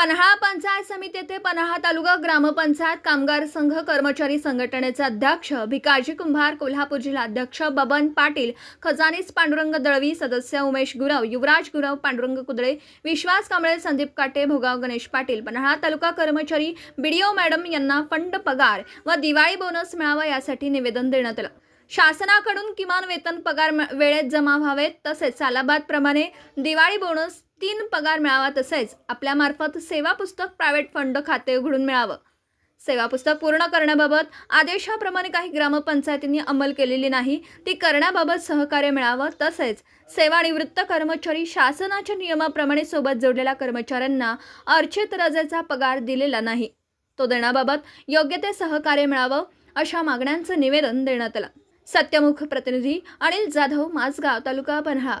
पन्हाळा पंचायत समिती येथे पन्हाळा तालुका ग्रामपंचायत कामगार संघ कर्मचारी संघटनेचे अध्यक्ष भिकाजी कुंभार कोल्हापूर जिल्हा अध्यक्ष बबन पाटील खजानीस पांडुरंग दळवी सदस्य उमेश गुरव युवराज गुरव पांडुरंग कुदळे विश्वास कांबळे संदीप काटे भोगाव गणेश पाटील. पन्हाळा तालुका कर्मचारी बीडीओ मॅडम यांना फंड पगार व दिवाळी बोनस मिळावा यासाठी निवेदन देण्यात आलं. शासनाकडून किमान वेतन पगार म- वेळेत जमा व्हावेत तसेच सालाबादप्रमाणे दिवाळी बोनस तीन पगार मिळावा तसेच आपल्यामार्फत सेवा पुस्तक प्रायव्हेट फंड खाते उघडून मिळावं. सेवा पुस्तक पूर्ण करण्याबाबत आदेशाप्रमाणे काही ग्रामपंचायतींनी अंमल केलेली नाही ती करण्याबाबत सहकार्य मिळावं तसेच सेवानिवृत्त कर्मचारी शासनाच्या नियमाप्रमाणे सोबत जोडलेल्या कर्मचाऱ्यांना अर्चित रजेचा पगार दिलेला नाही. तो देण्याबाबत योग्य ते सहकार्य मिळावं अशा मागण्यांचं निवेदन देण्यात आलं. सत्यमुख प्रतिनिधी अनिल जाधव माझगाव तालुका पन्हाळा.